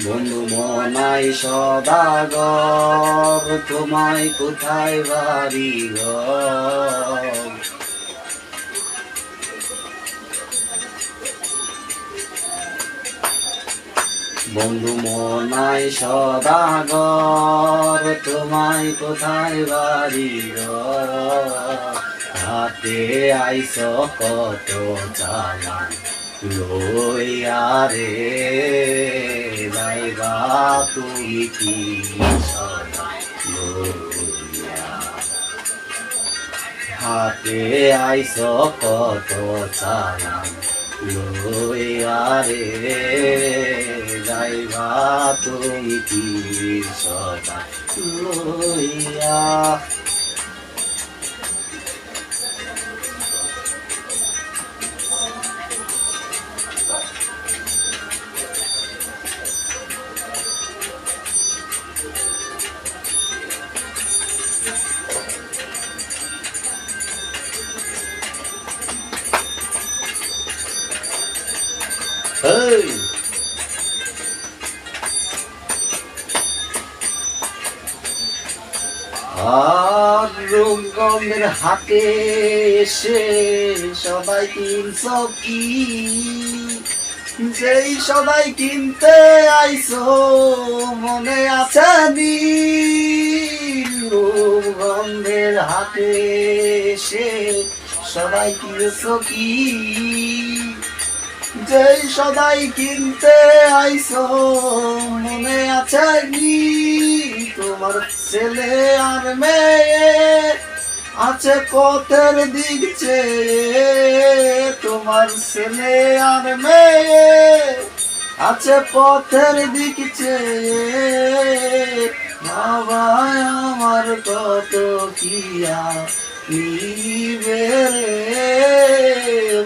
বন্ধু মনাই সদাগর, তোমায় কোথায় বাড়ি বন্ধু মনাই সদাগর, তোমায় কোথায় বাড়ি হাতে আইস কত চালান, লইয়া রে। লাইবা তুমি কি হাতে আইস কত চালান লইয়া রে যাইবা তুমি কি সদা? লইয়া রূপগন্ধের হাতে এসে সবাই কিনছ কি? যেই সবাই কিনতে আইছো, মনে আছে নি রূপগন্ধের হাতে এসে সবাই কিনছ কি? যেই সদাই কিনতে আইছো, মনে আছে কি তোমার ছেলে আর মেয়ে আছে পথের দিক চেয়ে, তোমার ছেলে আর মেয়ে। আছে পথের দিক চেয়ে বাবা আমার কত কিয়া নিবে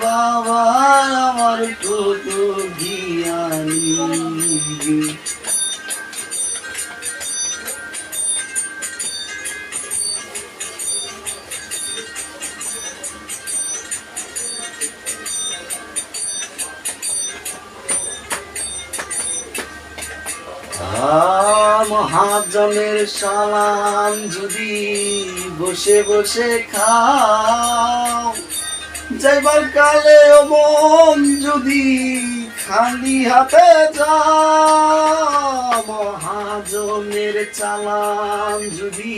বাবা আমার কত গিয়া মহাজনের সালাম যদি বসে বসে খাও, যাইবার কালে মন যদি খালি হাতে যাও, মহাজনের চালান যদি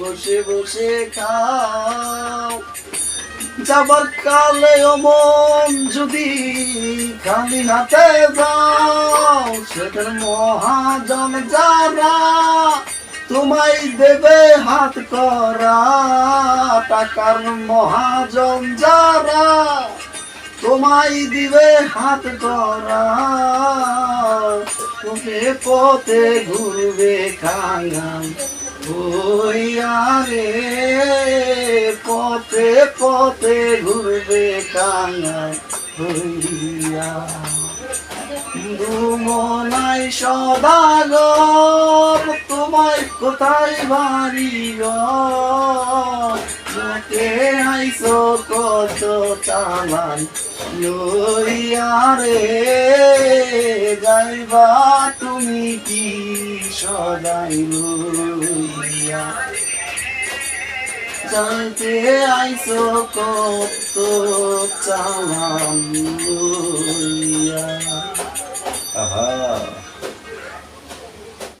বসে বসে খাও যাবার কালে ও মন যদি খালি হাতে যাও, সেটার মহাজন যারা তোমায় দেবে হাত করা, টাকার মহাজন যারা তোমায় দিবে হাত করা, তোকে পথে ঘুরবে খাঙ্গাম রে পথে পথে ঘুরবে হইয়া। দুমনাই সদাগর, তোমায় কোথায় বাড়ি গতে আইসো কত চালান। লইয়া রে যাইবা তুমি কি সদাই লইয়া জানতে আইসো কত চালাম লইয়া। আহা।